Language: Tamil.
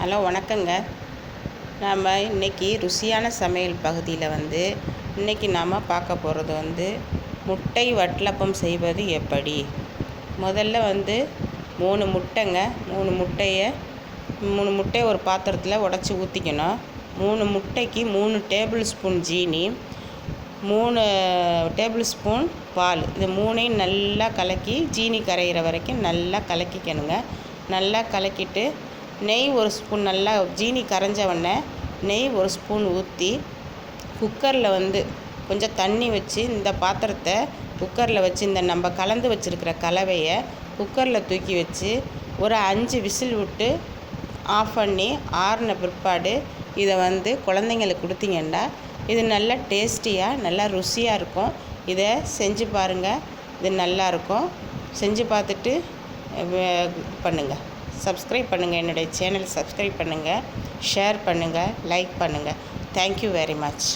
ஹலோ வணக்கங்க. நாம் இன்றைக்கி ருசியான சமையல் பகுதியில் வந்து இன்றைக்கி நாம் பார்க்க போகிறது வந்து முட்டை வட்டலப்பம் செய்வது எப்படி? முதல்ல வந்து மூணு முட்டைங்க. மூணு முட்டையை மூணு முட்டையை ஒரு பாத்திரத்தில் உடச்சி ஊற்றிக்கணும் மூணு முட்டைக்கு மூணு டேபிள் ஸ்பூன் ஜீனி மூணு டேபிள் ஸ்பூன் பால். இது மூணையும் நல்லா கலக்கி ஜீனி கரையிற வரைக்கும் நல்லா கலக்கிக்கணுங்க. நல்லா கலக்கிட்டு நெய் ஒரு ஸ்பூன் நல்லா ஜீனி கரைஞ்சவொடனே நெய் ஒரு ஸ்பூன் ஊற்றி குக்கரில் வந்து கொஞ்சம் தண்ணி வச்சு இந்த பாத்திரத்தை குக்கரில் வச்சு இந்த நம்ம கலந்து வச்சுருக்கிற கலவையை குக்கரில் தூக்கி வச்சு ஒரு அஞ்சு விசில் விட்டு ஆஃப் பண்ணி ஆறின பிற்பாடு இதை வந்து குழந்தைங்களுக்கு கொடுத்தீங்கன்னா இது நல்லா டேஸ்டியாக நல்லா ருசியாக இருக்கும். இதை செஞ்சு பாருங்கள் இது நல்லாயிருக்கும் செஞ்சு பார்த்துட்டு பண்ணுங்கள் சப்ஸ்கிரைப் பண்ணுங்கள் என்னுடைய சேனல் சப்ஸ்கிரைப் பண்ணுங்கள் ஷேர் பண்ணுங்கள் லைக் பண்ணுங்கள் தேங்க்யூ வெரி மச்